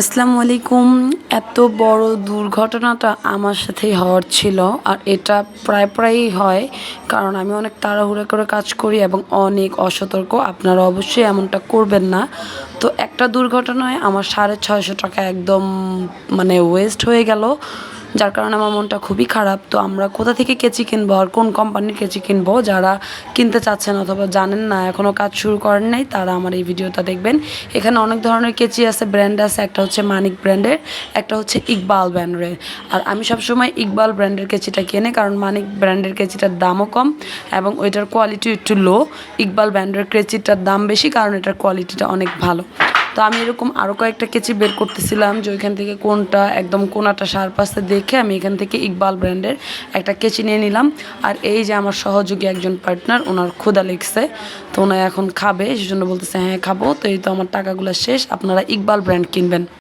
আসসালামু আলাইকুম। এত বড় দুর্ঘটনাটা আমার সাথেই হওয়ার ছিল আর এটা প্রায় প্রায়ই হয় কারণ আমি অনেক তাড়াহুড়া করে কাজ করি এবং অনেক অসতর্ক। আপনারা অবশ্যই এমনটা করবেন না। তো একটা দুর্ঘটনায় আমার সাড়ে ছয়শো টাকা একদম মানে ওয়েস্ট হয়ে গেল। যার কারণে আমার মনটা খুবই খারাপ। তো আমরা কোথা থেকে কেচি কিনবো আর কোন কোম্পানির কেচি কিনবো যারা কিনতে চাচ্ছেন অথবা জানেন না এখনও কাজ শুরু করেন নাই, তারা আমার এই ভিডিওটা দেখবেন। এখানে অনেক ধরনের কেচি আছে ব্র্যান্ড আছে, একটা হচ্ছে মানিক ব্র্যান্ডের, একটা হচ্ছে ইকবাল ব্র্যান্ডের। আর আমি সবসময় ইকবাল ব্র্যান্ডের কেচিটা কিনে, কারণ মানিক ব্র্যান্ডের কেচিটার দামও কম এবং ওইটার কোয়ালিটি একটু লো ইকবাল ব্র্যান্ডের কেচিটার দাম বেশি, কারণ এটার কোয়ালিটিটা অনেক ভালো। তো আমি এরকম আরও কয়েকটা কেচি বের করতেছিলাম যে ওইখান থেকে কোনটা, একদম কোনাটা সার পাশে দেখে আমি এখান থেকে ইকবাল ব্র্যান্ডের একটা কেচি নিয়ে নিলাম। আর এই যে আমার সহযোগী একজন পার্টনার, ওনার ক্ষুদা লিখছে তো ওনার এখন খাবে সেজন্য বলতেছে হ্যাঁ খাব। তো এই তো আমার টাকাগুলো শেষ, আপনারা ইকবাল ব্র্যান্ড কিনবেন।